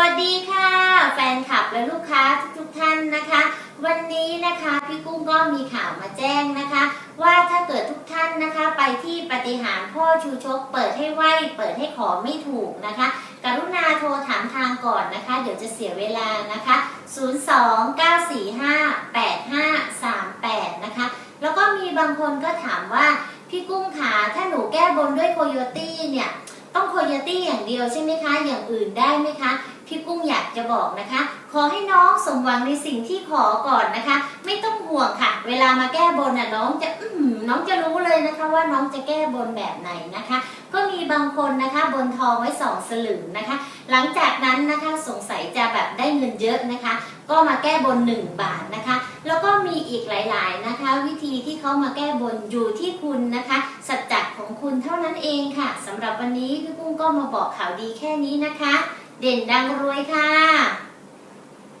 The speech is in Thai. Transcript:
วัสดีค่ะ แฟนคลับและลูกค้าทุกๆท่านนะคะ วันนี้นะคะพี่กุ้งก็มีข่าวมาแจ้งนะคะ ว่าถ้าเกิดทุกท่านนะคะไปที่ปฏิหารพ่อชูชก เปิดให้ไหวเปิดให้ขอไม่ถูกนะคะ กรุณาโทรถามทางก่อนนะคะ เดี๋ยวจะเสียเวลานะคะ 029458538 นะคะ แล้วก็มีบางคนก็ถามว่าพี่กุ้งขาถ้าหนูแก้บนด้วยโคโยตี้เนี่ยต้องโคโยตี้อย่างเดียวใช่ไหมคะ อย่างอื่นได้ไหมคะ พี่กุ้งอยากจะบอกนะคะ ขอให้น้องสมหวังในสิ่งที่ขอก่อนนะคะ ไม่ต้องห่วงค่ะ เวลามาแก้บนน่ะน้องจะอืน้องจะรู้เลยนะคะว่าน้องจะแก้บนแบบไหนนะคะ ก็มีบางคนนะคะ บนทองไว้สองสลึงนะคะ หลังจากนั้นนะคะสงสัยจะแบบได้เงินเยอะนะคะ ก็มาแก้บน 1 บาทนะคะ แล้วก็มีอีกหลายๆนะคะ วิธีที่เขามาแก้บนอยู่ที่คุณนะคะสัจจะของคุณเท่านั้นเองค่ะสำหรับวันนี้พี่กุ้งก็มาบอกข่าวดีแค่นี้นะคะ เด่นดังรวยค่ะ